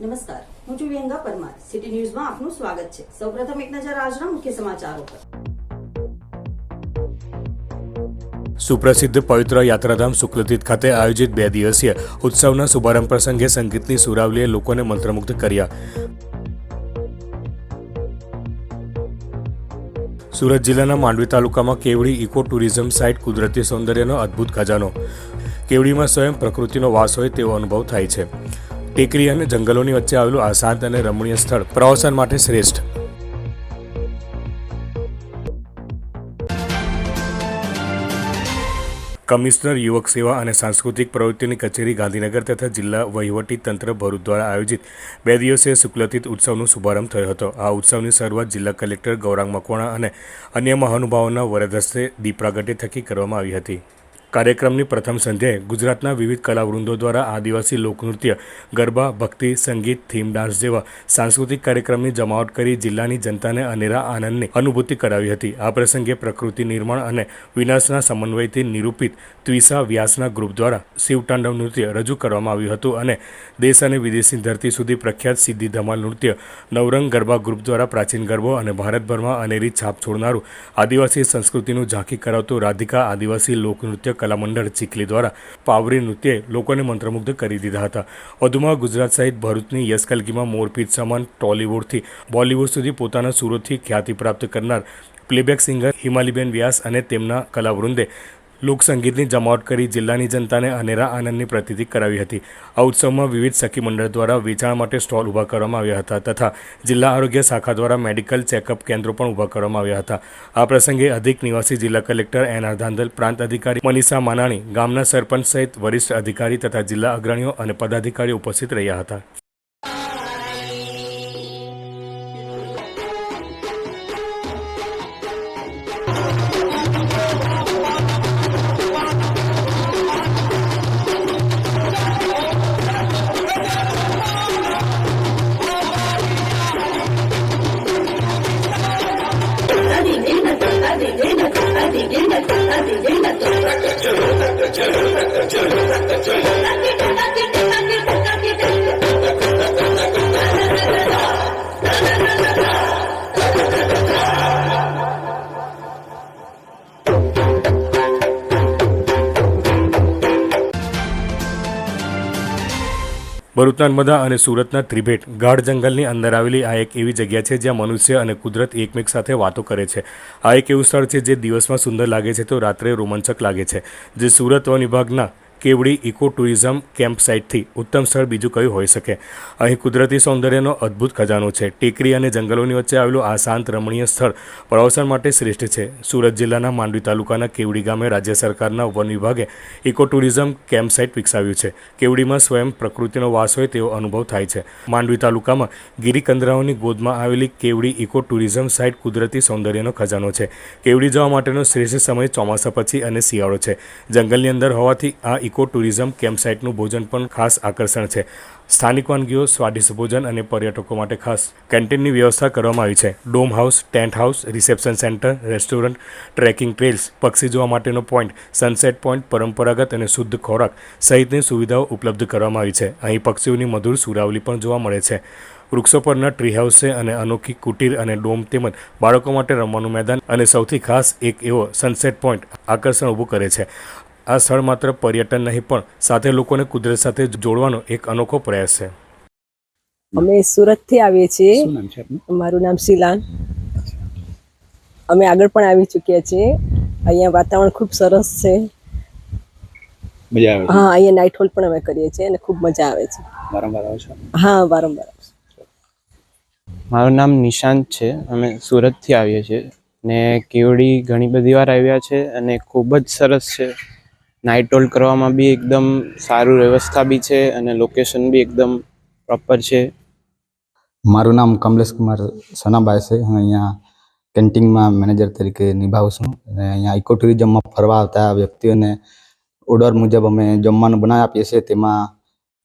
નમસ્કાર. હું છું વ્યંગા પરમાર. સિટી ન્યૂઝમાં આપનું સ્વાગત છે. સૌપ્રથમ એક નજર આજના મુખ્ય સમાચારો પર. સુપ્રસિદ્ધ પવિત્ર યાત્રાધામ શુક્લતીર્થ ખાતે આયોજિત બે દિવસીય ઉત્સવના શુભારંભ પ્રસંગે સંગીતની સુરાવલીએ લોકોને મંત્રમુગ્ધ કર્યા. સુરત જિલ્લાના માંડવી તાલુકામાં કેવડી ઇકો ટુરિઝમ સાઇટ કુદરતી સૌંદર્યનો અદ્ભુત ખજાનો. કેવડીમાં સ્વયં પ્રકૃતિનો વાસ હોય તેવો અનુભવ થાય છે. ટેકરી અને જંગલોની વચ્ચે આવેલું આ શાંત અને રમણીય સ્થળ પ્રવાસન માટે શ્રેષ્ઠ. કમિશનર યુવક સેવા અને સાંસ્કૃતિક પ્રવૃત્તિની કચેરી ગાંધીનગર તથા જિલ્લા વહીવટી તંત્ર ભરૂચ દ્વારા આયોજિત બે દિવસીય શુક્લતીત ઉત્સવનો શુભારંભ થયો હતો. આ ઉત્સવની શરૂઆત જિલ્લા કલેક્ટર ગૌરાંગ મકવાણા અને અન્ય મહાનુભાવોના વરદ હસ્તે દીપ પ્રાગટ્ય થકી કરવામાં આવી હતી. કાર્યક્રમની પ્રથમ સંધ્યાએ ગુજરાતના વિવિધ કલાવૃંદો દ્વારા આદિવાસી લોકનૃત્ય, ગરબા, ભક્તિ, સંગીત, થીમ ડાન્સ જેવા સાંસ્કૃતિક કાર્યક્રમની જમાવટ કરી જિલ્લાની જનતાને અનેરા આનંદની અનુભૂતિ કરાવી હતી. આ પ્રસંગે પ્રકૃતિ નિર્માણ અને વિનાશના સમન્વયથી નિરૂપિત ત્વિસા વ્યાસના ગ્રુપ દ્વારા શિવતાંડવ નૃત્ય રજૂ કરવામાં આવ્યું હતું અને દેશ અને વિદેશની ધરતી સુધી પ્રખ્યાત સિદ્ધિ ધમાલ નૃત્ય નવરંગ ગરબા ગ્રુપ દ્વારા પ્રાચીન ગરબો અને ભારતભરમાં અનેરી છાપ છોડનારું આદિવાસી સંસ્કૃતિનું ઝાંખી કરાવતું રાધિકા આદિવાસી લોકનૃત્ય કલામંડળ ચીખલી દ્વારા પાવરી નૃત્યે લોકોને મંત્રમુગ્ધ કરી દીધા હતા. વધુમાં ગુજરાત સહિત ભરૂચની યશ મોરપીટ સમાન ટોલીવુડથી બોલિવૂડ સુધી પોતાના સુરતથી ખ્યાતિ પ્રાપ્ત કરનાર પ્લેબેક સિંગર હિમાલીબેન વ્યાસ અને તેમના કલાવૃંદે લોકસંગીતની જમાવટ કરી જિલ્લાની જનતાને અનેરા આનંદની પ્રતિતિ કરાવી હતી. આ ઉત્સવમાં વિવિધ સખી મંડળ દ્વારા વેચાણ માટે સ્ટોલ ઊભા કરવામાં આવ્યા હતા તથા જિલ્લા આરોગ્ય શાખા દ્વારા મેડિકલ ચેકઅપ કેન્દ્રો પણ ઊભા કરવામાં આવ્યા હતા. આ પ્રસંગે અધિક નિવાસી જિલ્લા કલેક્ટર એન આર ધાંધલ, પ્રાંત અધિકારી મનીષા માનાણી, ગામના સરપંચ સહિત વરિષ્ઠ અધિકારી તથા જિલ્લા અગ્રણીઓ અને પદાધિકારીઓ ઉપસ્થિત રહ્યા હતા. ભરૂચના નર્મદા અને સુરતના ત્રિભેટ ગાઢ જંગલની અંદર આવેલી આ એક એવી જગ્યા છે જ્યાં મનુષ્ય અને કુદરત એકમેક સાથે વાતો કરે છે. આ એક એવું સ્થળ છે જે દિવસમાં સુંદર લાગે છે તો રાત્રે રોમાંચક લાગે છે. જે સુરત વન વિભાગના કેવડી ઇકો ટુરિઝમ કેમ્પ સાઇટથી ઉત્તમ સ્થળ બીજું કયું હોઈ શકે? અહીં કુદરતી સૌંદર્યનો અદ્ભુત ખજાનો છે. ટેકરી અને જંગલોની વચ્ચે આવેલું આ શાંત રમણીય સ્થળ પ્રવાસન માટે શ્રેષ્ઠ છે. સુરત જિલ્લાના માંડવી તાલુકાના કેવડી ગામે રાજ્ય સરકારના વન વિભાગે ઇકો ટુરિઝમ કેમ્પ સાઇટ વિકસાવ્યું છે. કેવડીમાં સ્વયં પ્રકૃતિનો વાસ હોય તેવો અનુભવ થાય છે. માંડવી તાલુકામાં ગિરિકંદરાઓની ગોદમાં આવેલી કેવડી ઇકો ટુરિઝમ સાઇટ કુદરતી સૌંદર્યનો ખજાનો છે. કેવડી જવા માટેનો શ્રેષ્ઠ સમય ચોમાસા પછી અને શિયાળો છે. જંગલની અંદર હોવાથી આ ઇકો ટુરિઝમ કેમ્પસાઇટનું ભોજન પણ ખાસ આકર્ષણ છે. સ્થાનિક વાનગીઓ, સ્વાદિષ્ટ ભોજન અને પર્યટકો માટે ખાસ કેન્ટીનની વ્યવસ્થા કરવામાં આવી છે. Dome house, tent house, reception centre, restaurant, trekking trails, પક્ષી જોવા માટેનો પોઈન્ટ, સનસેટ પોઈન્ટ, પરંપરાગત અને શુદ્ધ ખોરાક સહિતની સુવિધાઓ ઉપલબ્ધ કરવામાં આવી છે. અહીં પક્ષીઓની મધુર સુરાવલી પણ જોવા મળે છે. વૃક્ષો પરના ટ્રી હાઉસ અને અનોખી કુટીર અને ડોમ તેમજ બાળકો માટે રમવાનું મેદાન અને સૌથી ખાસ એક એવો સનસેટ પોઈન્ટ આકર્ષણ ઊભું કરે છે. આ સ્થળ માત્ર પર્યટન નહીં પણ સાથે લોકોને કુદરત સાથે જોડવાનો એક અનોખો પ્રયાસ છે. અમે સુરતથી આવીએ છીએ. મારું નામ શિલાન. અમે આગળ પણ આવી ચૂક્યા છીએ. અહીંયા વાતાવરણ ખૂબ સરસ છે. મજા આવે હા અહીંયા નાઇટ હોલ પણ અમે કરીએ છીએ અને ખૂબ મજા આવે છે. વારંવાર આવે છો? હા વારંવાર મારું નામ નિશાંત છે. અમે સુરતથી આવીએ છીએ ને કેવડી ઘણી બધી વાર આવ્યા છે અને ખૂબ જ સરસ છે. નાઇટ હોલ્ડ કરવામાં બી એકદમ સારું વ્યવસ્થા બી છે અને લોકેશન બી એકદમ પ્રોપર છે. મારું નામ કમલેશ કુમાર સોનાભાઈ છે. હું અહીંયા કેન્ટીનમાં મેનેજર તરીકે નિભાવું છું. અને અહીંયા ઇકો ટુરિઝમમાં ફરવા આવતા વ્યક્તિઓને ઓર્ડર મુજબ અમે જમવાનું બનાવી આપીએ છીએ. તેમાં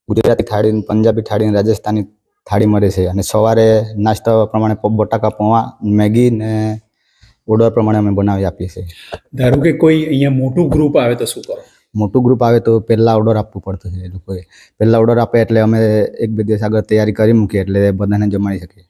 ગુજરાતી થાળી, પંજાબી થાળી રાજસ્થાની થાળી મળે છે. અને સવારે નાસ્તા પ્રમાણે બટાકા પૌવા, મેગી ને ઓર્ડર પ્રમાણે અમે બનાવી આપીએ છીએ. ધારો કે કોઈ અહીંયા મોટું ગ્રુપ આવે તો શું કરો? મોટું ગ્રુપ આવે તો પહેલાં ઓર્ડર આપવું પડતું છે એ લોકોએ. પહેલાં ઓર્ડર આપે એટલે અમે એક બે દિવસ આગળ તૈયારી કરી મૂકીએ એટલે બધાને જમાડી શકીએ.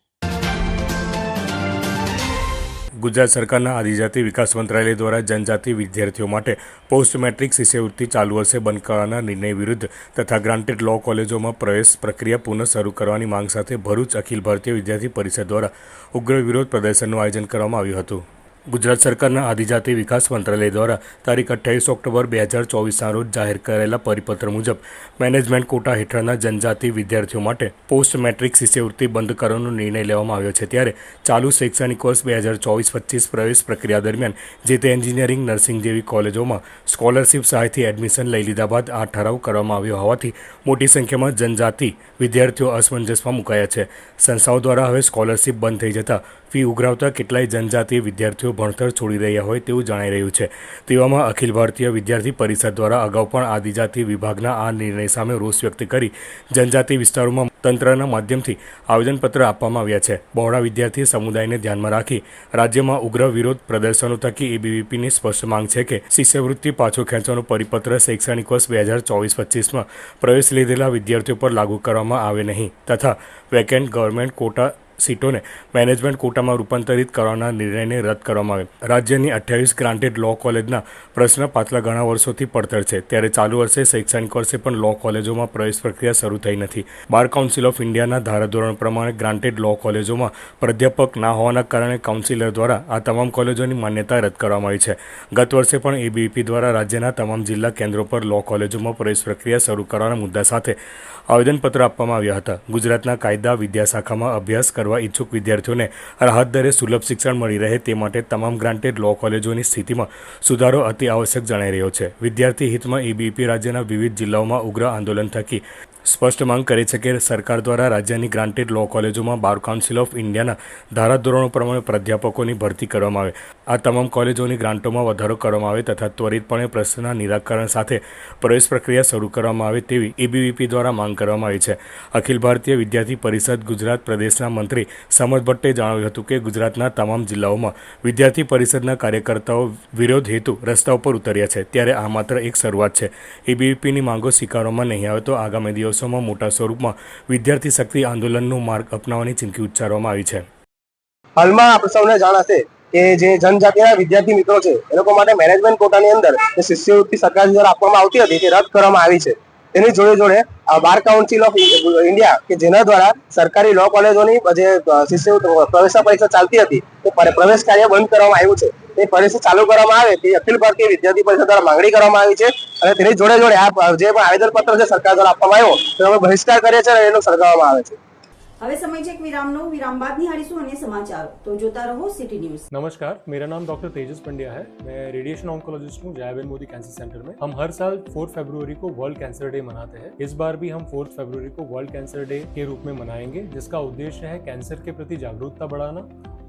ગુજરાત સરકારના આદિજાતિ વિકાસ મંત્રાલય દ્વારા જનજાતિ વિદ્યાર્થીઓ માટે પોસ્ટ મેટ્રિક શિષ્યવૃત્તિ ચાલુ વર્ષે બંધ કરવાના નિર્ણય વિરુદ્ધ તથા ગ્રાન્ટેડ લો કોલેજોમાં પ્રવેશ પ્રક્રિયા પુનઃ શરૂ કરવાની માંગ સાથે ભરૂચ અખિલ ભારતીય વિદ્યાર્થી પરિષદ દ્વારા ઉગ્ર વિરોધ પ્રદર્શનનું આયોજન કરવામાં આવ્યું હતું. ગુજરાત સરકારના આદિજાતિ વિકાસ મંત્રાલય દ્વારા તારીખ અઠ્યાવીસ ઓક્ટોબર બે હજાર ચોવીસના રોજ જાહેર કરેલા પરિપત્ર મુજબ મેનેજમેન્ટ કોટા હેઠળના જનજાતિ વિદ્યાર્થીઓ માટે પોસ્ટ મેટ્રિક શિષ્યવૃત્તિ બંધ કરવાનો નિર્ણય લેવામાં આવ્યો છે. ત્યારે ચાલુ શૈક્ષણિક વર્ષ બે હજાર ચોવીસ પચીસ પ્રવેશ પ્રક્રિયા દરમિયાન જે તે એન્જિનિયરિંગ, નર્સિંગ જેવી કોલેજોમાં સ્કોલરશિપ સહાયથી એડમિશન લઈ લીધા બાદ આ ઠરાવ કરવામાં આવ્યો હોવાથી મોટી સંખ્યામાં જનજાતિ વિદ્યાર્થીઓ અસમંજસમાં મુકાયા છે. સંસ્થાઓ દ્વારા હવે સ્કોલરશિપ બંધ થઈ જતાં ફી ઉઘરાવતા કેટલાય જનજાતીય વિદ્યાર્થીઓ ભણતર છોડી રહ્યા હોય તેવું જણાઈ રહ્યું છે. તેવામાં અખિલ ભારતીય વિદ્યાર્થી પરિષદ દ્વારા અગાઉ પણ આદિજાતિ વિભાગના આ નિર્ણય સામે રોષ વ્યક્ત કરી જનજાતિ વિસ્તારોમાં તંત્રના માધ્યમથી આવેદનપત્ર આપવામાં આવ્યા છે. બહોળા વિદ્યાર્થી સમુદાયને ધ્યાનમાં રાખી રાજ્યમાં ઉગ્ર વિરોધ પ્રદર્શનો થકી એબીવીપીની સ્પષ્ટ માંગ છે કે શિષ્યવૃત્તિ પાછો ખેંચવાનો પરિપત્ર શૈક્ષણિક વર્ષ બે હજાર ચોવીસ પચીસમાં પ્રવેશ લીધેલા વિદ્યાર્થીઓ પર લાગુ કરવામાં આવે નહીં તથા વેકેન્ટ ગવર્મેન્ટ કોટા સીટોને મેનેજમેન્ટ કોટામાં રૂપાંતરિત કરવાના નિર્ણયને રદ કરવામાં આવે રાજ્યની અઠ્યાવીસ ગ્રાન્ટેડ લો કોલેજના પ્રશ્ન પાછલા ઘણા વર્ષોથી પડતર છે. ત્યારે ચાલુ વર્ષે શૈક્ષણિક વર્ષે પણ લો કોલેજોમાં પ્રવેશ પ્રક્રિયા શરૂ થઈ નથી. બાર કાઉન્સિલ ઓફ ઇન્ડિયાના ધારાધોરણ પ્રમાણે ગ્રાન્ટેડ લો કોલેજોમાં પ્રાધ્યાપક ના હોવાના કારણે કાઉન્સિલર દ્વારા આ તમામ કોલેજોની માન્યતા રદ કરવામાં આવી છે. ગત વર્ષે પણ એબીપી દ્વારા રાજ્યના તમામ જિલ્લા કેન્દ્રો પર લો કોલેજોમાં પ્રવેશ પ્રક્રિયા શરૂ કરવાના મુદ્દા સાથે આવેદનપત્ર આપવામાં આવ્યા હતા. ગુજરાતના કાયદા વિદ્યાશાખામાં અભ્યાસ કરવા ઈચ્છુક વિદ્યાર્થીઓને રાહત દરે સુલભ શિક્ષણ મળી રહે તે માટે તમામ ગ્રાન્ટેડ લો કોલેજોની સ્થિતિમાં સુધારો અતિ આવશ્યક જણાઈ રહ્યો છે. વિદ્યાર્થી હિતમાં એબીપી રાજ્યના વિવિધ જિલ્લાઓમાં ઉગ્ર આંદોલન થકી સ્પષ્ટ માંગ કરે છે કે સરકાર દ્વારા રાજ્યની ગ્રાન્ટેડ લો કોલેજોમાં બાર કાઉન્સિલ ઓફ ઇન્ડિયાના ધારાધોરણો પ્રમાણે પ્રાધ્યાપકોની ભરતી કરવામાં આવે. આ તમામ કોલેજોની ગ્રાન્ટોમાં વધારો કરવામાં આવે તથા ત્વરિતપણે પ્રશ્નના નિરાકરણ સાથે પ્રવેશ પ્રક્રિયા શરૂ કરવામાં આવે તેવી એબીવીપી દ્વારા માંગ કરવામાં આવી છે. અખિલ ભારતીય વિદ્યાર્થી પરિષદ ગુજરાત પ્રદેશના મંત્રી સમર ભટ્ટે જણાવ્યું હતું કે ગુજરાતના તમામ જિલ્લાઓમાં વિદ્યાર્થી પરિષદના કાર્યકર્તાઓ વિરોધ હેતુ રસ્તા ઉપર ઉતર્યા છે. ત્યારે આ માત્ર એક શરૂઆત છે. એબીવીપીની માંગો સ્વીકારવામાં નહીં આવે તો આગામી દિવસોમાં મોટા સ્વરૂપમાં વિદ્યાર્થી શક્તિ આંદોલનનો માર્ગ અપનાવવાની ચીમકી ઉચ્ચારવામાં આવી છે. હાલમાં આપ સૌને જાણ હશે કે જે જનજાતિના વિદ્યાર્થી મિત્રો છે, એ લોકો માટે મેનેજમેન્ટ કોટાની અંદર જે શિષ્યવૃત્તિ સરકાર દ્વારા આપવામાં આવતી હતી, તે રદ કરવામાં આવી છે. તેની જોડે જોડે બાર કાઉન્સિલ ઓફ ઇન્ડિયા કે જેના દ્વારા સરકારી લો કોલેજોની જે શિષ્યવૃત્તિ, પ્રવેશ પરીક્ષા ચાલતી હતી, તે પર- પ્રવેશ કાર્ય બંધ કરવામાં આવ્યું છે. તે પરીક્ષા ચાલુ કરવામાં આવે તે અખિલ ભારતીય વિદ્યાર્થી પરિષદ દ્વારા માંગણી કરવામાં આવી છે અને તેની જોડે જોડે આ જે પણ આવેદનપત્ર છે સરકાર દ્વારા આપવામાં આવ્યો તેનો અમે બહિષ્કાર કરીએ છીએ અને એનો સળગાવવામાં આવે છે હવે સમય છે એક વિરામનો વિરામ બાદ નિહાળીશું અન્ય સમાચારો તો જોતા રહો સિટી ન્યૂઝ नमस्कार मेरा नाम डॉक्टर तेजस पंड्या है मैं रेडिएशन ऑन्कोलॉजिस्ट हूँ जयाबेन मोदी कैंसर सेंटर में हम हर साल फोर्थ फरवरी को वर्ल्ड कैंसर डे मनाते हैं इस बार भी हम फोर्थ फरवरी को वर्ल्ड कैंसर डे के रूप में मनाएंगे जिसका उद्देश्य है कैंसर के प्रति जागरूकता बढ़ाना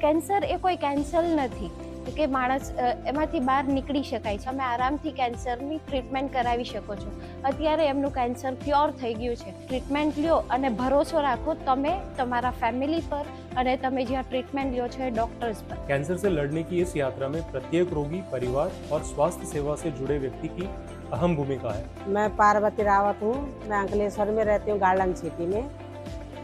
કેન્સર એ કોઈ કેન્સર નથી કે માણસ અ, એમાંથી બહાર નીકળી શકાય છે અમે આરામથી કેન્સરની ટ્રીટમેન્ટ કરાવી શકો છો અત્યારે એમનું કેન્સર ક્યોર થઈ ગયું છે ટ્રીટમેન્ટ લ્યો અને ભરોસો રાખો તમે તમારા ફેમિલી પર અને તમે જ્યાં ટ્રીટમેન્ટ લ્યો છો એ ડૉક્ટર્સ પર कैंसर से लड़ने की इस यात्रा में प्रत्येक रोगी परिवार और स्वास्थ्य सेवा से जुड़े व्यक्ति की अहम भूमिका है मैं पार्वती रावत हूँ मैं अंकलेश्वर में रहती हूँ गार्डन सिटी में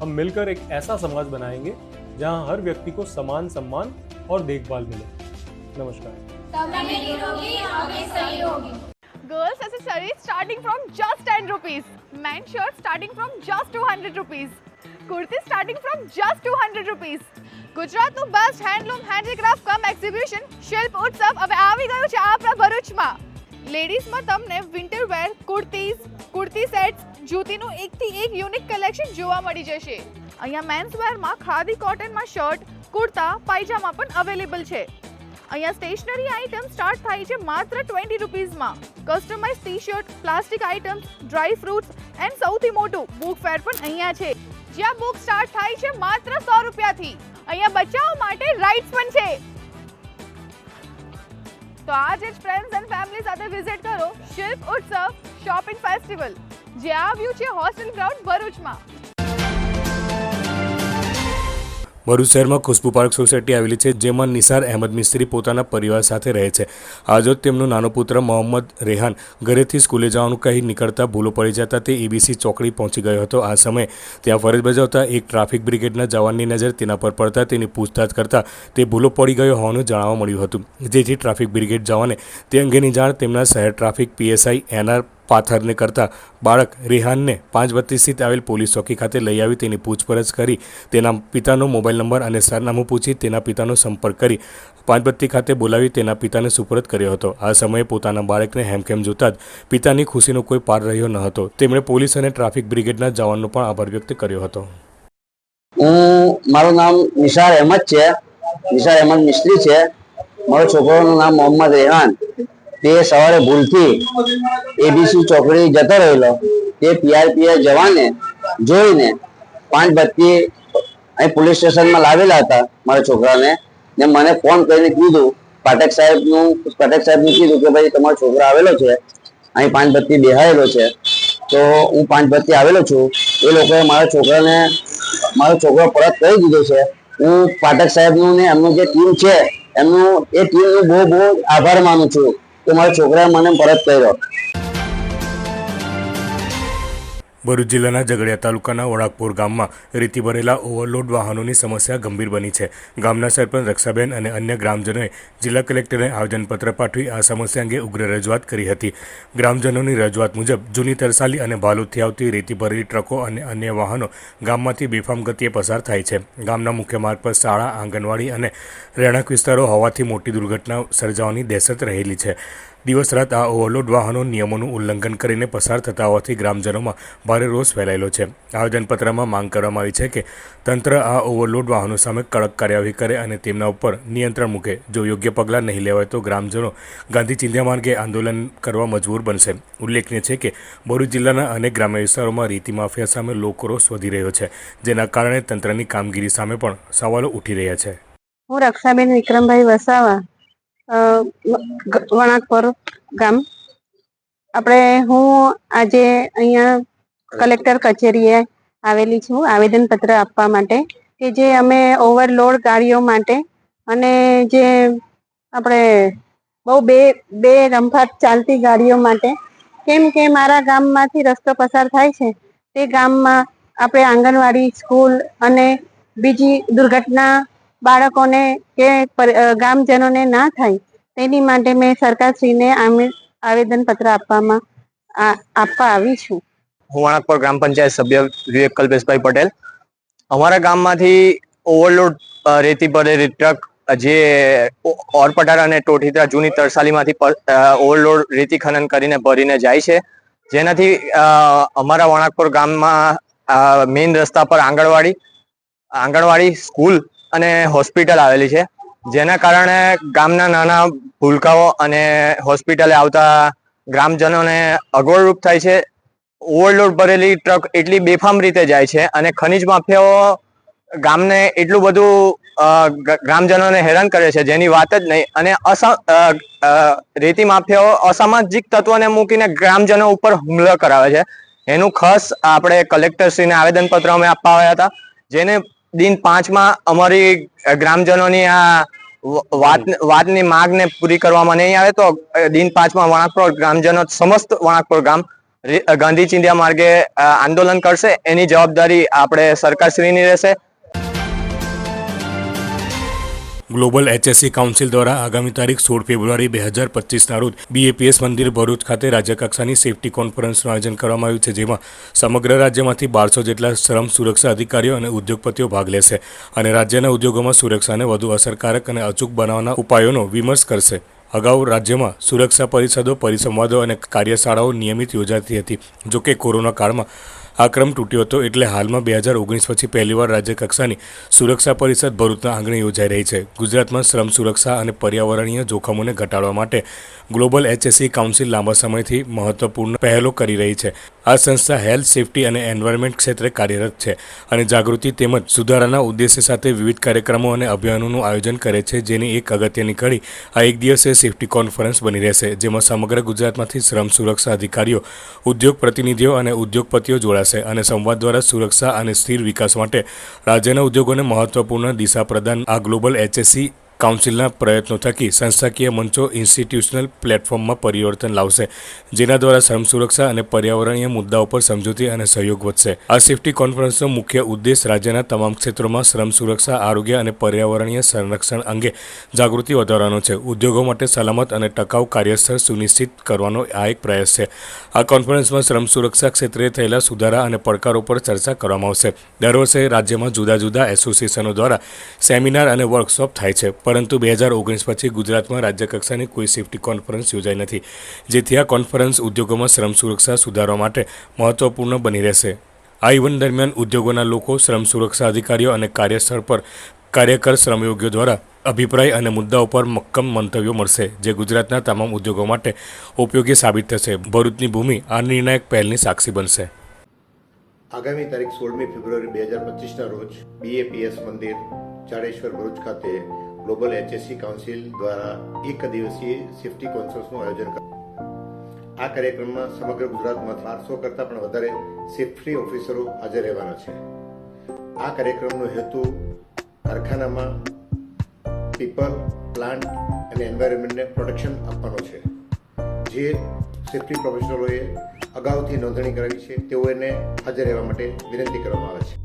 हम मिलकर एक ऐसा समाज बनाएंगे जहां हर व्यक्ति को समान सम्मान और देखभाल मिले नमस्कार Girls accessories starting from just 10 rupees. Men shirts starting from just 200 rupees. Kurti starting from just 200 rupees. ગુજરાતનું best handloom handicraft cum exhibition Shilp Utsav હવે આવી ગયું છે આપણા ભરૂચમાં લેડીઝમાં તમને winter wear kurtis, kurti sets, જૂતીનું એકથી એક યુનિક કલેક્શન જોવા મળી જશે. અહીંયા મેન્સ વેરમાં ખાદી કોટનમાં શર્ટ કુર્તા, પાયજામા પણ અવેલેબલ છે. અહીંયા સ્ટેશનરી આઇટમ સ્ટાર્ટ થાય છે માત્ર twenty રૂપીઝમાં. Customise T shirt plastic items dry fruits and સૌથી મોટું બુક ફેર પણ અહીંયા છે. જ્યાં બુક સ્ટાર્ટ થાય છે માત્ર સો રૂપિયાથી. અહીંયા બચાવ માટે રાઇડ્સ પણ છે. તો આજે જ ફ્રેન્ડ્સ એન્ડ ફેમિલી સાથે વિઝિટ કરો શિલ્પ ઉત્સવ શોપિંગ ફેસ્ટિવલ જે આવ્યું છે હોસ્ટેલ ગ્રાઉન્ડ ભરૂચમાં. ભરૂચ શહેરમાં ખુશ્બુ પાર્ક સોસાયટી આવેલી છે, જેમાં નિસાર અહેમદ મિસ્ત્રી પોતાના પરિવાર સાથે રહે છે. આજોજ તેમનો નાનો પુત્ર મોહમ્મદ રેહાન ઘરેથી સ્કૂલે જવાનું કહી નીકળતા ભૂલો પડી જતા તે એબીસી ચોકડી પહોંચી ગયો હતો. આ સમયે ત્યાં ફરજ બજાવતા એક ટ્રાફિક બ્રિગેડના જવાનની નજર તેના પર પડતા તેની પૂછતાછ કરતા તે ભૂલો પડી ગયો હોવાનું જાણવા મળ્યું હતું. જેથી ટ્રાફિક બ્રિગેડ જવાને તે અંગેની જાણ તેમના શહેર ટ્રાફિક પીએસઆઈ એનઆર પાથરને કરતા બાળક રેહાનને પાંચ બત્રીસ સ્થિત આવેલ પોલીસ ચોકી ખાતે લઈ આવી તેની પૂછપરછ કરી, તેના પિતાનો મોબાઈલ નંબર અને સરનામું પૂછી તેના પિતાનો સંપર્ક કરી પાંચબત્તી ખાતે બોલાવી તેના પિતાને સુપરત કર્યો હતો. આ સમયે પોતાના બાળકને હેમખેમ જોતા જ પિતાની ખુશીનો કોઈ પાર રહ્યો ન હતો. તેમણે પોલીસ અને ટ્રાફિક બ્રિગેડના જવાનનો પણ આભાર વ્યક્ત કર્યો હતો. હું, મારું નામ નિશાર અહેમદ છે. નિશાર અહેમદ મિસ્ત્રી છે. મારો છોકરાનું નામ મોહમ્મદ રેહાન. તે સવારે ભૂલથી એબીસી ચોકડી જતો રહેલો. તે પીઆરપીએ જવાને જોઈને પાંચ બત્તી અહીં પોલીસ સ્ટેશનમાં લાવેલા હતા મારા છોકરાને. ને મને ફોન કરીને કીધું, પાઠક સાહેબનું પાઠક સાહેબનું કીધું કે ભાઈ તમારો છોકરો આવેલો છે. અહીં પાંચ બત્તી બેહાયેલો છે. તો હું પાંચ બત્તી આવેલો છું. એ લોકોએ મારા છોકરાને, મારો છોકરો પરત કરી દીધો છે. હું પાઠક સાહેબનું ને એમનું જે ટીમ છે, એમનું એ ટીમનું બહુ બહુ આભાર માનું છું. કે મારા છોકરાએ મને પરત કર્યો. ભરૂચ જિલ્લાના ઝઘડિયા તાલુકાના વડાકપુર ગામમાં રેતી ભરેલા ઓવરલોડ વાહનોની સમસ્યા ગંભીર બની છે. ગામના સરપંચ રક્ષાબેન અને અન્ય ગ્રામજનોએ જિલ્લા કલેક્ટરને આવેદનપત્ર પાઠવી આ સમસ્યા અંગે ઉગ્ર રજૂઆત કરી હતી. ગ્રામજનોની રજૂઆત મુજબ જૂની તરસાલી અને ભાલુથી આવતી રેતી ભરેલી ટ્રકો અને અન્ય વાહનો ગામમાંથી બેફામ ગતિએ પસાર થાય છે. ગામના મુખ્ય માર્ગ પર શાળા, આંગણવાડી અને રહેણાંક વિસ્તારો હોવાથી મોટી દુર્ઘટના સર્જાવાની દહેશત રહેલી છે. દિવસ રાત આ ઓવરલોડ વાહનો નિયમોનું ઉલ્લંઘન કરીને પસાર થતા હોવાથી ગ્રામજનોમાં ભારે રોષ ફેલાયેલો છે. આવેદનપત્રમાં માંગ કરવામાં આવી છે કે તંત્ર આ ઓવરલોડ વાહનો સામે કડક કાર્યવાહી કરે અને તેમના ઉપર નિયંત્રણ મૂકે. જો યોગ્ય પગલાં નહીં લેવાય તો ગ્રામજનો ગાંધી ચિંધ્યા માર્ગે આંદોલન કરવા મજબૂર બનશે. ઉલ્લેખનીય છે કે ભરૂચ જિલ્લાના અનેક ગ્રામ્ય વિસ્તારોમાં રીતિ માફિયા સામે લોકો રોષ વધી રહ્યો છે, જેના કારણે તંત્રની કામગીરી સામે પણ સવાલો ઉઠી રહ્યા છે. હું રક્ષાબેન વિક્રમભાઈ વસાવા. વણાકપર ગામ. આપણે હું આજે અહીંયા કલેક્ટર કચેરીએ આવેલી છું, આવેદનપત્ર આપવા માટે, કે જે અમે ઓવરલોડ ગાડીઓ માટે અને જે આપણે બહુ બે બે રમફાટ ચાલતી ગાડીઓ માટે, કેમ કે મારા ગામમાંથી રસ્તો પસાર થાય છે, તે ગામમાં આપણે આંગણવાડી, સ્કૂલ અને બીજી દુર્ઘટના બાળકોને કે ગામજનોને ના થાય, તેની માટે મેં સરકારશ્રીને આવેદન આવેદનપત્ર આપવામાં આપવા આવી છું. હું વણાકપર ગ્રામ પંચાયત સભ્ય વિવેક કલ્પેશભાઈ પટેલ. અમારા ગામમાંથી ઓવરલોડ રેતી ભરેલી ટ્રક, જે ઓરપટાર અને ટોઠીતરા જૂની તરસાલીમાંથી ઓવરલોડ રેતી ખનન કરીને ભરીને જાય છે. જેનાથી અમારા વણાકપુર ગામમાં મેઇન રસ્તા પર આંગણવાડી આંગણવાડી સ્કૂલ અને હોસ્પિટલ આવેલી છે. જેના કારણે ગામના નાના ભૂલકાઓ અને હોસ્પિટલે આવતા ગ્રામજનોને અગવડરૂપ થાય છે. ઓવરલોડ ભરેલી ટ્રક એટલી બેફામ રીતે જાય છે અને ખનિજ માફિયાઓ ગામને એટલું બધું ગ્રામજનોને હેરાન કરે છે જેની વાત જ નહીં. અને રેતી માફિયાઓ અસામાજિક તત્વોને મૂકીને ગ્રામજનો ઉપર હુમલો કરાવે છે. એનું ખાસ આપણે કલેક્ટરશ્રીને આવેદનપત્ર અમે આપવા આવ્યા હતા. જેને દિન પાંચમાં અમારી ગ્રામજનોની આ વાત, વાતની માંગને પૂરી કરવામાં નહીં આવે તો દિન પાંચમાં વણાકપોર ગ્રામજનો સમસ્ત વણાકપોર ગામ ગાંધી ચિંધ્યા માર્ગે આંદોલન કરશે. એની જવાબદારી આપણે સરકારશ્રીની રહેશે. ગ્લોબલ એચએસસી કાઉન્સિલ દ્વારા આગામી તારીખ સોળ ફેબ્રુઆરી બે હજાર પચીસના રોજ બીએપીએસ મંદિર ભરૂચ ખાતે રાજ્યકક્ષાની સેફટી કોન્ફરન્સનું આયોજન કરવામાં આવ્યું છે, જેમાં સમગ્ર રાજ્યમાંથી બારસો જેટલા શ્રમ સુરક્ષા અધિકારીઓ અને ઉદ્યોગપતિઓ ભાગ લેશે અને રાજ્યના ઉદ્યોગોમાં સુરક્ષાને વધુ અસરકારક અને અચૂક બનાવવાના ઉપાયોનો વિમર્શ કરશે. અગાઉ રાજ્યમાં સુરક્ષા પરિષદો, પરિસંવાદો અને કાર્યશાળાઓ નિયમિત યોજાતી હતી, જોકે કોરોના કાળમાં આ ક્રમ તૂટ્યો હતો એટલે હાલમાં બે હજાર ઓગણીસ પછી પહેલીવાર રાજ્ય કક્ષાની સુરક્ષા પરિષદ ભરૂચના આંગણે યોજાઈ રહી છે. ગુજરાતમાં શ્રમ સુરક્ષા અને પર્યાવરણીય જોખમોને ઘટાડવા માટે ગ્લોબલ એચએસસી કાઉન્સિલ લાંબા સમયથી મહત્વપૂર્ણ પહેલો કરી રહી છે. આ સંસ્થા હેલ્થ, સેફટી અને એન્વાયરમેન્ટ ક્ષેત્રે કાર્યરત છે અને જાગૃતિ તેમજ સુધારાના ઉદ્દેશ્ય સાથે વિવિધ કાર્યક્રમો અને અભિયાનોનું આયોજન કરે છે જેની એક અગત્યની કડી આ એક દિવસીય સેફટી કોન્ફરન્સ બની રહેશે, જેમાં સમગ્ર ગુજરાતમાંથી શ્રમ સુરક્ષા અધિકારીઓ, ઉદ્યોગ પ્રતિનિધિઓ અને ઉદ્યોગપતિઓ જોડાશે. અને સંવાદ દ્વારા સુરક્ષા અને સ્થિર વિકાસ માટે રાજ્યના ઉદ્યોગોને મહત્વપૂર્ણ દિશા પ્રદાન આ ગ્લોબલ એચએસસી કાઉન્સિલના પ્રયત્નો થકી સંસ્થાકીય મંચો ઇન્સ્ટિટ્યુશનલ પ્લેટફોર્મમાં પરિવર્તન લાવશે, જેના દ્વારા શ્રમ સુરક્ષા અને પર્યાવરણીય મુદ્દાઓ પર સમજૂતી અને સહયોગ વધશે. આ સેફ્ટી કોન્ફરન્સનો મુખ્ય ઉદ્દેશ રાજ્યના તમામ ક્ષેત્રોમાં શ્રમ સુરક્ષા, આરોગ્ય અને પર્યાવરણીય સંરક્ષણ અંગે જાગૃતિ વધારવાનો છે. ઉદ્યોગો માટે સલામત અને ટકાઉ કાર્યસ્થળ સુનિશ્ચિત કરવાનો આ એક પ્રયાસ છે. આ કોન્ફરન્સમાં શ્રમ સુરક્ષા ક્ષેત્રે થયેલા સુધારા અને પડકારો પર ચર્ચા કરવામાં આવશે. દર વર્ષે રાજ્યમાં જુદા જુદા એસોસિએશનો દ્વારા સેમિનાર અને વર્કશોપ થાય છે. પરંતુ બે હજાર ઓગણીસ પછી ગુજરાતમાં રાજ્ય કક્ષાની કોઈ સેફ્ટી કોન્ફરન્સ યોજાઈ નથી, જેથી આ કોન્ફરન્સ ઉદ્યોગોમાં શ્રમ સુરક્ષા સુધારવા માટે મહત્વપૂર્ણ બની રહેશે. આ ઇવેન્ટ દરમિયાન ઉદ્યોગોના લોકો, શ્રમ સુરક્ષા અધિકારીઓ અને કાર્યસ્થળ પર કાર્યકર શ્રમયોગીઓ દ્વારા અભિપ્રાય અને મુદ્દાઓ પર મક્કમ મંતવ્યો મળશે, જે ગુજરાતના તમામ ઉદ્યોગો માટે ઉપયોગી સાબિત થશે. ભરૂચની ભૂમિ આ નિર્ણાયક પહેલની સાક્ષી બનશે. આગામી તારીખ સોળમી ફેબ્રુઆરી બે હજાર પચીસના રોજ બીએપીએસ મંદિર જાડેશ્વર ભરૂચ ખાતે ગ્લોબલ એચએસસી કાઉન્સિલ દ્વારા એક દિવસીય સેફ્ટી કોન્ફરન્સનું આયોજન કર્યું આ કાર્યક્રમમાં સમગ્ર ગુજરાતમાં બારસો કરતાં પણ વધારે સેફ્ટી ઓફિસરો હાજર રહેવાના છે. આ કાર્યક્રમનો હેતુ કારખાનામાં પીપલ, પ્લાન્ટ અને એન્વાયરમેન્ટને પ્રોટેક્શન આપવાનો છે. જે સેફ્ટી પ્રોફેશનલોએ અગાઉથી નોંધણી કરાવી છે તેઓને હાજર રહેવા માટે વિનંતી કરવામાં આવે છે.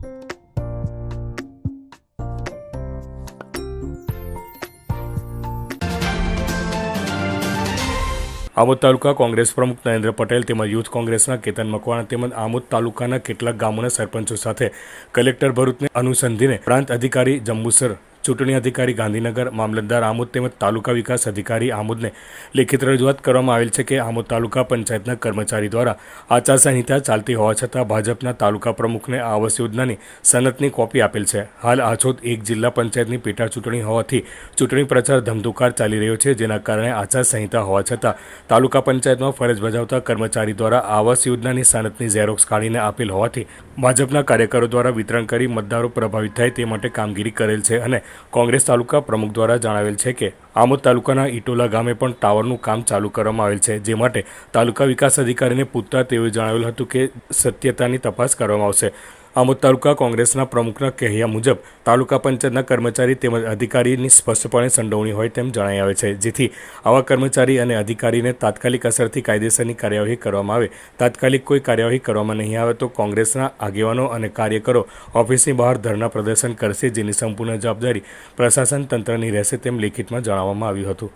આમોદ તાલુકા કોંગ્રેસ પ્રમુખ નરેન્દ્ર પટેલ તેમજ યુથ કોંગ્રેસના કેતન મકવાણા તેમજ આમોદ તાલુકાના કેટલાક ગામોના સરપંચો સાથે કલેક્ટર ભરૂચને અનુસંધીને પ્રાંત અધિકારી જંબુસર ચૂંટણી અધિકારી ગાંધીનગર મામલતદાર આમોદ તેમજ તાલુકા વિકાસ અધિકારી આમોદને લેખિત રજૂઆત કરવામાં આવેલ છે કે આમોદ તાલુકા પંચાયતના કર્મચારી દ્વારા આચારસંહિતા ચાલતી હોવા છતાં ભાજપના તાલુકા પ્રમુખને આવાસ યોજનાની સનતની કોપી આપેલ છે. હાલ આછોદ એક જિલ્લા પંચાયતની પેટા ચૂંટણી હોવાથી ચૂંટણી પ્રચાર ધમધુકાર ચાલી રહ્યો છે, જેના કારણે આચારસંહિતા હોવા છતાં તાલુકા પંચાયતમાં ફરજ બજાવતા કર્મચારી દ્વારા આવાસ યોજનાની સનતની ઝેરોક્સ કાઢીને આપેલ હોવાથી ભાજપના કાર્યકરો દ્વારા વિતરણ કરી મતદારો પ્રભાવિત થાય તે માટે કામગીરી કરેલ છે અને કોંગ્રેસ તાલુકા પ્રમુખ દ્વારા જણાવેલ છે કે, આમોદ તાલુકાના ઇટોલા ગામે પણ ટાવરનું કામ ચાલુ કરવામાં આવેલ છે, જે માટે તાલુકા વિકાસ અધિકારીને પૂછતા તેઓએ જણાવેલ હતું કે, સત્યતાની તપાસ કરવામાં આવશે. આમોદ તાલુકા કોંગ્રેસના પ્રમુખના કહ્યા મુજબ, તાલુકા પંચાયતના કર્મચારી તેમજ અધિકારીની સ્પષ્ટપણે સંડોવણી હોય તેમ જણાઈ આવે છે. જેથી આવા કર્મચારી અને અધિકારીને તાત્કાલિક અસરથી કાયદેસરની કાર્યવાહી કરવામાં આવે. તાત્કાલિક કોઈ કાર્યવાહી કરવામાં નહીં આવે તો કોંગ્રેસના આગેવાનો અને કાર્યકરો ઓફિસની બહાર ધરના પ્રદર્શન કરશે જેની સંપૂર્ણ જવાબદારી પ્રશાસન તંત્રની રહેશે તેમ લેખિતમાં જણાવવામાં આવ્યું હતું.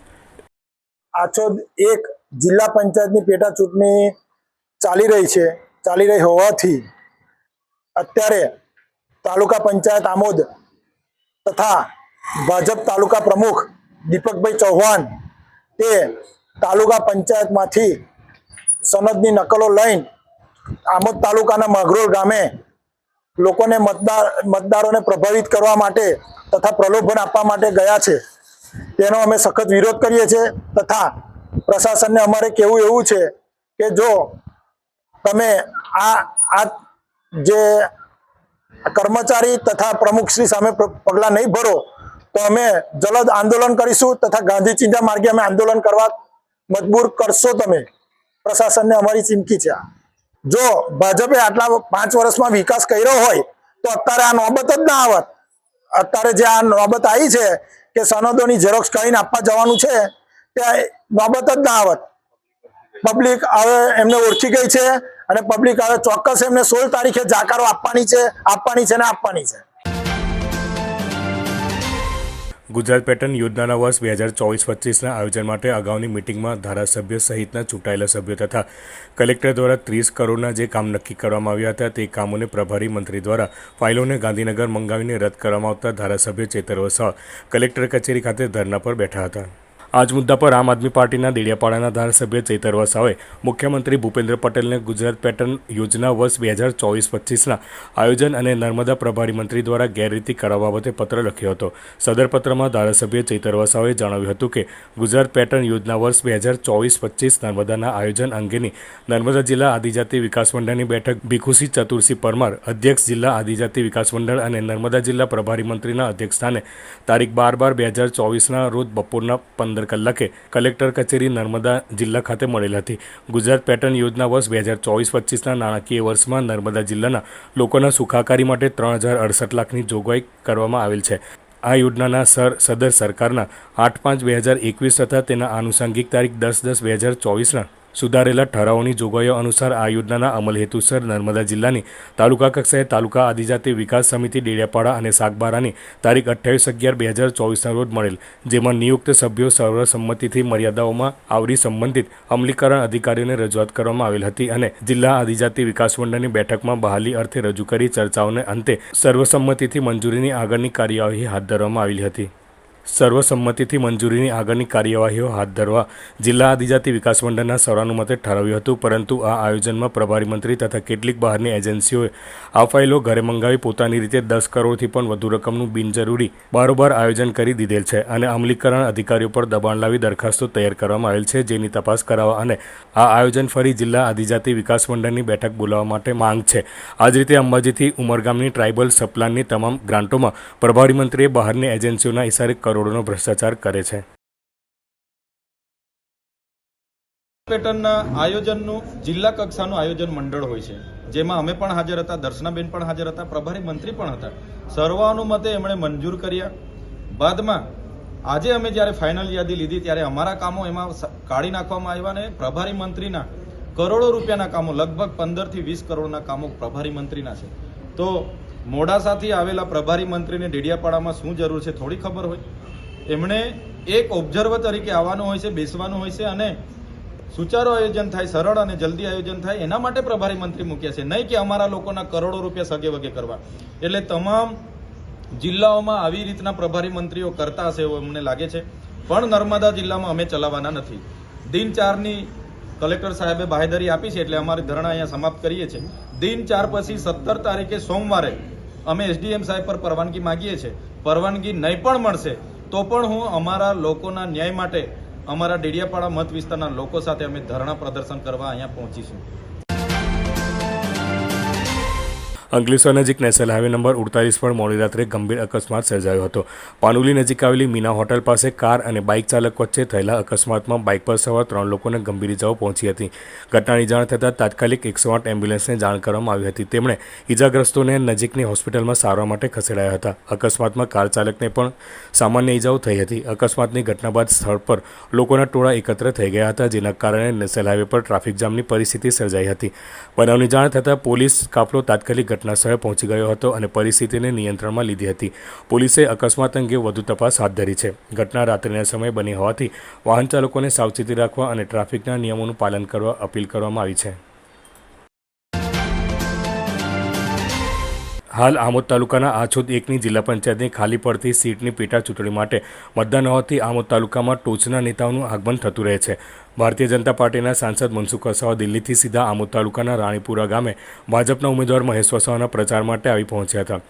આછોદ એક જિલ્લા પંચાયતની પેટા ચૂંટણી ચાલી રહી છે. ચાલી રહી હોવાથી અત્યારે તાલુકા પંચાયત આમોદ તથા ભાજપ તાલુકા પ્રમુખ દીપકભાઈ ચૌહાણ તે તાલુકા પંચાયતમાંથી સનદની નકલો લઈને આમોદ તાલુકાના માઘરોળ ગામે લોકોને મતદાર, મતદારોને પ્રભાવિત કરવા માટે તથા પ્રલોભન આપવા માટે ગયા છે. તેનો અમે સખત વિરોધ કરીએ છીએ તથા પ્રશાસનને અમારે કહેવું એવું છે કે જો તમે આ આ જે કર્મચારી તથા પ્રમુખશ્રી સામે પગલાં નહીં ભરો, તો અમે જલદ આંદોલન કરીશું તથા ગાંધી ચિંતા માર્ગે અમે આંદોલન કરવા મજબૂર કરશો તમે. પ્રશાસનને અમારી ચીમકી છે. જો ભાજપે આટલા પાંચ વર્ષમાં વિકાસ કર્યો હોય, તો અત્યારે આ નોબત જ ના આવત. અત્યારે જે આ નોબત આવી છે કે સનદોની ઝેરોક્ષ કરીને આપવા જવાનું છે ત્યાં નોબત જ ના આવત. પબ્લિક હવે એમને ઓળખી ગઈ છે અને પબ્લિક હવે ચોક્કસ એમને સોળ તારીખે જાકારો આપવાની છે આપવાની છે ને આપવાની છે. ગુજરાત પેટર્ન યોજનાના વર્ષ બે હજાર ચોવીસ પચીસના આયોજન માટે અગાઉની મિટિંગમાં ધારાસભ્ય સહિતના ચૂંટાયેલા સભ્યો તથા કલેક્ટર દ્વારા ત્રીસ કરોડના જે કામ નક્કી કરવામાં આવ્યા હતા તે કામોને પ્રભારી મંત્રી દ્વારા ફાઇલોને ગાંધીનગર મંગાવીને રદ કરવામાં આવતા ધારાસભ્ય ચેતર વસાવા કલેક્ટર કચેરી ખાતે ધરના પર બેઠા હતા. આ જ મુદ્દા પર આમ આદમી પાર્ટીના દેડિયાપાડાના ધારાસભ્ય ચૈતર વસાવે, મુખ્યમંત્રી ભૂપેન્દ્ર પટેલને ગુજરાત પેટર્ન યોજના વર્ષ બે હજાર ચોવીસ પચીસના આયોજન અને નર્મદા પ્રભારી મંત્રી દ્વારા ગેરરીતિ કરાવવા બાબતે પત્ર લખ્યો હતો. સદર પત્રમાં ધારાસભ્ય ચૈતર વસાવે જણાવ્યું હતું કે, ગુજરાત પેટર્ન યોજના વર્ષ બે હજાર ચોવીસ પચીસ નર્મદાના આયોજન અંગેની નર્મદા જિલ્લા આદિજાતિ વિકાસ મંડળની બેઠક ભીખુસી ચતુર્સી પરમાર, અધ્યક્ષ જિલ્લા આદિજાતિ વિકાસ મંડળ અને નર્મદા જિલ્લા પ્રભારી મંત્રીના અધ્યક્ષસ્થાને તારીખ બાર બાર બે હજાર ચોવીસના રોજ બપોરના પંદર કલાકે કલેક્ટર કચેરી નર્મદા જિલ્લા ખાતે મળેલ હતી. ગુજરાત પેટર્ન યોજના વર્ષ બે હજાર ચોવીસ પચીસના નાણાકીય વર્ષમાં નર્મદા જિલ્લાના લોકોના સુખાકારી માટે ત્રણ હજાર અડસઠ લાખની જોગવાઈ કરવામાં આવેલ છે. આ યોજનાના સર, સદર સરકારના આઠ પાંચ બે હજાર એકવીસ તથા તેના આનુષંગિક તારીખ દસ દસ બે હજાર ચોવીસના સુધારેલા ઠરાવોની જોગવાઈઓ અનુસાર આ યોજનાના અમલ હેતુસર નર્મદા જિલ્લાની તાલુકા કક્ષાએ તાલુકા આદિજાતિ વિકાસ સમિતિ ડેડિયાપાડા અને સાગબારાની તારીખ અઠ્યાવીસ અગિયાર બે હજાર ચોવીસના રોજ મળેલ, જેમાં નિયુક્ત સભ્યો સર્વસંમતિથી મર્યાદાઓમાં આવરી સંબંધિત અમલીકરણ અધિકારીઓને રજૂઆત કરવામાં આવેલ હતી અને જિલ્લા આદિજાતિ વિકાસ મંડળની બેઠકમાં બહાલી અર્થે રજૂ કરી ચર્ચાઓને અંતે સર્વસંમતિથી મંજૂરીની આગળની કાર્યવાહી હાથ ધરવામાં આવેલી હતી. સર્વસંમતિથી મંજૂરીની આગળની કાર્યવાહીઓ હાથ ધરવા જિલ્લા આદિજાતિ વિકાસ મંડળના સર્વાનુમતે ઠરાવ્યું હતું, પરંતુ આ આયોજનમાં પ્રભારી મંત્રી તથા કેટલીક બહારની એજન્સીઓએ આ ફાઇલો ઘરે મંગાવી પોતાની રીતે દસ કરોડથી પણ વધુ રકમનું બિનજરૂરી બારોબાર આયોજન કરી દીધેલ છે અને અમલીકરણ અધિકારીઓ પર દબાણ લાવી દરખાસ્તો તૈયાર કરવામાં આવેલ છે, જેની તપાસ કરાવવા અને આ આયોજન ફરી જિલ્લા આદિજાતિ વિકાસ મંડળની બેઠક બોલાવવા માટે માંગ છે. આ જ રીતે અંબાજીથી ઉમરગામની ટ્રાઇબલ સપ્લાનની તમામ ગ્રાન્ટોમાં પ્રભારી મંત્રીએ બહારની એજન્સીઓના ઇશારે કરોડોનો ભ્રષ્ટાચાર કરે છે. પેટર્નના આયોજનનું જિલ્લા કક્ષાનું આયોજન મંડળ હોય છે. જેમાં અમે પણ હાજર હતા, દર્શનાબેન પણ હાજર હતા, પ્રભારી મંત્રી પણ હતા. સર્વાનુમતે એમણે મંજૂર કર્યા. બાદમાં આજે અમે જ્યારે ફાઇનલ યાદી લીધી ત્યારે અમારા કામો એમાં કાઢી નાખવામાં આવ્યા ને પ્રભારી મંત્રીના કરોડો રૂપિયાના કામો, લગભગ પંદરથી વીસ કરોડના કામો પ્રભારી મંત્રીના છે. તો મોડાસાથી આવેલા પ્રભારી મંત્રીને ડેડિયાપાડામાં શું જરૂર છે થોડી ખબર હોય? એમણે એક ઓબ્ઝર્વર તરીકે આવવાનું હોય છે, બેસવાનું હોય છે અને સુચારું આયોજન થાય, સરળ અને જલ્દી આયોજન થાય, એના માટે પ્રભારી મંત્રી મૂક્યા છે. નહીં કે અમારા લોકોના કરોડો રૂપિયા સગે વગે કરવા. એટલે તમામ જિલ્લાઓમાં આવી રીતના પ્રભારી મંત્રીઓ કરતા હશે એવું અમને લાગે છે. પણ નર્મદા જિલ્લામાં અમે ચલાવવાના નથી. દિન ચારની કલેક્ટર સાહેબે બાહેધરી આપી છે, એટલે અમારી ધરણા અહીંયા સમાપ્ત કરીએ છીએ. દિન ચાર પછી સત્તર તારીખે સોમવારે અમે એસડીએમ સાહેબ પર પરવાનગી માગીએ છીએ. પરવાનગી નહીં પણ મળશે, તો પણ હું અમારા લોકોના ન્યાય માટે અમારા ડેડિયાપાડા મત વિસ્તારના લોકો સાથે અમે ધરણા પ્રદર્શન કરવા અહીંયા પહોંચીશું અંકલેશ્વર નજીક નેશનલ હાઈવે નંબર ઉડતાલીસ પર મોડી રાત્રે ગંભીર અકસ્માત સર્જાયો હતો. પાનુલી નજીક આવેલી મીના હોટલ પાસે કાર અને બાઇક ચાલક વચ્ચે થયેલા અકસ્માતમાં બાઇક પર સવાર ત્રણ લોકોને ગંભીર ઇજાઓ પહોંચી હતી. ઘટનાની જાણ થતાં તાત્કાલિક એકસો આઠ એમ્બ્યુલન્સને જાણ કરવામાં આવી હતી. તેમણે ઇજાગ્રસ્તોને નજીકની હોસ્પિટલમાં સારવાર માટે ખસેડાયા હતા. અકસ્માતમાં કાર ચાલકને પણ સામાન્ય ઇજાઓ થઈ હતી. અકસ્માતની ઘટના બાદ સ્થળ પર લોકોના ટોળા એકત્ર થઈ ગયા હતા, જેના કારણે નેશનલ હાઈવે પર ટ્રાફિક જામની પરિસ્થિતિ સર્જાઈ હતી. બનાવની જાણ થતાં પોલીસ કાફલો તાત્કાલિક ઘટના સ્થળે પહોંચી ગયો હતો અને પરિસ્થિતિને નિયંત્રણમાં લીધી હતી. પોલીસે અકસ્માત અંગે વધુ તપાસ હાથ ધરી છે. ઘટના રાત્રિના સમયે બની હોવાથી વાહન ચાલકોને સાવચેતી રાખવા અને ટ્રાફિકના નિયમોનું પાલન કરવા અપીલ કરવામાં આવી છે. હાલ આમોદ તાલુકાના આછોદ એકની જિલ્લા પંચાયતની ખાલી પડતી સીટની પેટા ચૂંટણી માટે મતદાન હોવાથી આમોદ તાલુકામાં ટોચના નેતાઓનું આગમન થતું રહે છે. ભારતીય જનતા પાર્ટીના સાંસદ મનસુખ વસાવા દિલ્હીથી સીધા આમોદ તાલુકાના રાણીપુરા ગામે ભાજપના ઉમેદવાર મહેશ વસાવાના પ્રચાર માટે આવી પહોંચ્યા હતા.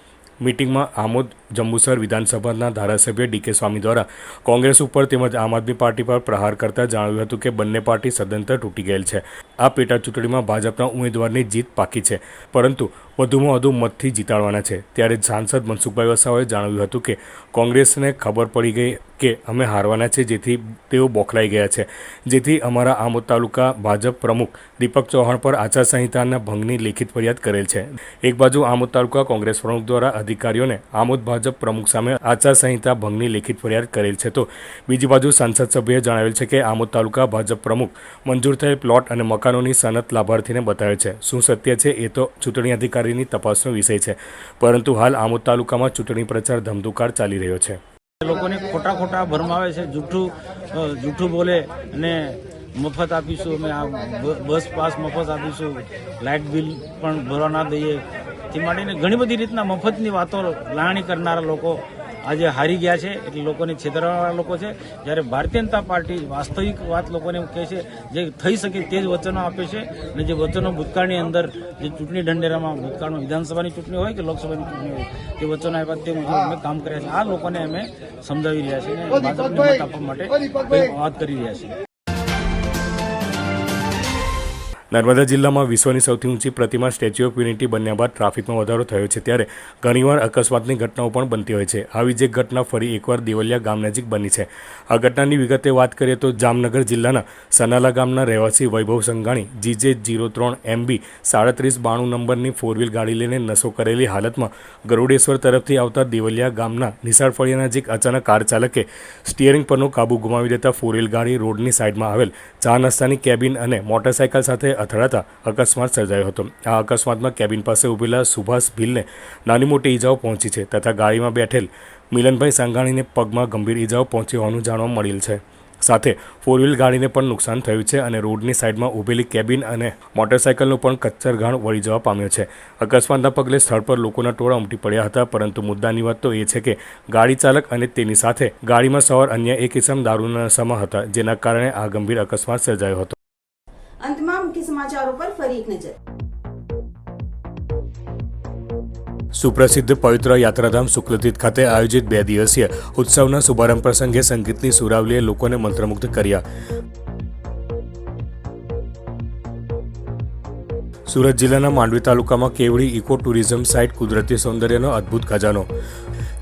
મિટિંગમાં આમોદ જંબુસર વિધાનસભાના ધારાસભ્ય ડીકે સ્વામી દ્વારા કોંગ્રેસ ઉપર તેમજ આમ આદમી પાર્ટી પર પ્રહાર કરતા જણાવ્યું હતું કે બંને પાર્ટી સદંતર તૂટી ગયેલ છે. આ પેટા ચૂંટણીમાં ભાજપના ઉમેદવારની જીત પાકી છે. પરંતુ વધુમાં વધુ મતથી જીતાડવાના છે. ત્યારે સાંસદ મનસુખભાઈ વસાવાએ જણાવ્યું હતું કે, કોંગ્રેસને ખબર પડી ગઈ કે અમે હારવાના છે, જેથી તેઓ બોખલાઈ ગયા છે. જેથી અમારા આમોદ તાલુકા ભાજપ પ્રમુખ દીપક ચૌહાણ પર આચારસંહિતાના ભંગની લેખિત ફરિયાદ કરેલ છે. એક બાજુ આમોદ તાલુકા કોંગ્રેસ પ્રમુખ દ્વારા અધિકારીઓને આમોદ ભાજપ પ્રમુખ સામે આચારસંહિતા ભંગની લેખિત ફરિયાદ કરેલ છે. તો બીજી બાજુ સાંસદ સભ્યએ જણાવેલ છે કે, આમોદ તાલુકા ભાજપ પ્રમુખ મંજૂર થયેલ પ્લોટ અને મકાનોની સનત લાભાર્થીને બતાવે છે. શું સત્ય છે? એ તો ચૂંટણી અધિકારીની તપાસનો વિષય છે. પરંતુ હાલ આમોદ તાલુકામાં ચૂંટણી પ્રચાર ધમધુકાર ચાલી રહ્યો છે. લોકોને ખોટા ખોટા ભરમાવે છે. જૂઠું જૂઠું બોલે અને મફત આપીશું. અમે આ બસ પાસ મફત આપીશું. લાઇટ બિલ પણ ભરવા ના દઈએ. તે માટેને ઘણી બધી રીતના મફતની વાતો લાણી કરનારા લોકો આજે હારી ગયા છે એટલે લોકોને છેતરવાવાળા લોકો છે. જ્યારે ભારતીય જનતા પાર્ટી વાસ્તવિક વાત લોકોને કહે છે જે થઈ શકે તે જ વચનો આપે છે. અને જે વચનો ભૂતકાળની અંદર જે ચૂંટણી ઢંઢેરામાં ભૂતકાળમાં વિધાનસભાની ચૂંટણી હોય કે લોકસભાની ચૂંટણી હોય તે વચનો આપ્યા તે મુજબ અમે કામ કર્યા છે. આ લોકોને અમે સમજાવી રહ્યા છીએ અને ભાજપને મત આપવા માટે વાત કરી રહ્યા છીએ. નર્મદા જિલ્લામાં વિશ્વની સૌથી ઊંચી પ્રતિમા સ્ટેચ્યુ ઓફ યુનિટી બન્યા બાદ ટ્રાફિકમાં વધારો થયો છે, ત્યારે ઘણીવાર અકસ્માતની ઘટનાઓ પણ બનતી હોય છે. આવી જ એક ઘટના ફરી એકવાર દેવલિયા ગામ નજીક બની છે. આ ઘટનાની વિગતે વાત કરીએ તો જામનગર જિલ્લાના સનાલા ગામના રહેવાસી વૈભવ સંઘાણી, જીજે જીરો ત્રણ એમબી સાડત્રીસ બાણું નંબરની ફોર વ્હીલ ગાડી લઈને નશો કરેલી હાલતમાં ગરુડેશ્વર તરફથી આવતા દેવલિયા ગામના નિશાળ ફળિયા નજીક અચાનક કાર ચાલકે સ્ટિયરિંગ પરનો કાબુ ગુમાવી દેતા ફોર વ્હીલ ગાડી રોડની સાઈડમાં આવેલ ચા નાસ્તાની કેબિન અને મોટરસાયકલ સાથે અથડાતા અકસ્માત સર્જાયો હતો. આ અકસ્માતમાં કેબિન પાસે ઊભેલા સુભાષ ભીલને નાની મોટી ઈજાઓ પહોંચી છે તથા ગાડીમાં બેઠેલ મિલનભાઈ સાંઘાણીને પગમાં ગંભીર ઈજાઓ પહોંચી હોવાનું જાણવા મળેલ છે. સાથે ફોર વ્હીલ ગાડીને પણ નુકસાન થયું છે અને રોડની સાઇડમાં ઊભેલી કેબિન અને મોટરસાયકલનું પણ કચ્છરઘાણ વળી જવા પામ્યો છે. અકસ્માતના પગલે સ્થળ પર લોકોના ટોળા ઉમટી પડ્યા હતા, પરંતુ મુદ્દાની વાત તો એ છે કે ગાડી ચાલક અને તેની સાથે ગાડીમાં સવાર અન્ય એક ઇસમ દારૂના નશામાં હતા, જેના કારણે આ ગંભીર અકસ્માત સર્જાયો હતો. અંતમાં સમાચારો પર ફરી એક નજર. સુપ્રસિદ્ધ પવિત્ર યાત્રાધામ શુક્લતીર્થ ખાતે આયોજિત બે દિવસીય ઉત્સવના શુભારંભ પ્રસંગે સંગીતની સુરાવલીએ લોકોને મંત્રમુગ્ધ કર્યા. સુરત જિલ્લાના માંડવી તાલુકામાં કેવડી ઇકો ટુરિઝમ સાઇટ કુદરતી સૌંદર્યનો અદ્ભુત ખજાનો.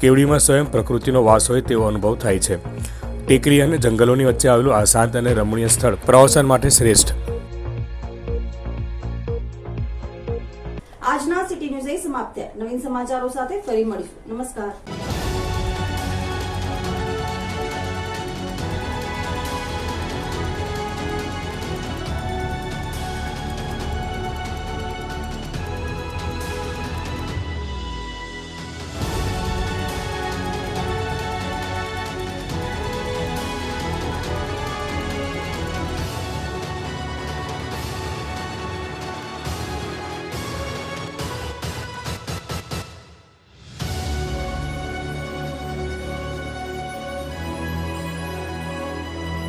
કેવડીમાં સ્વયં પ્રકૃતિનો વાસ હોય તેવો અનુભવ થાય છે. ટેકરી અને જંગલોની વચ્ચે આવેલું આ શાંત અને રમણીય સ્થળ પ્રવાસન માટે શ્રેષ્ઠ. નવીન સમાચારો સાથે ફરી મળીશું. નમસ્કાર.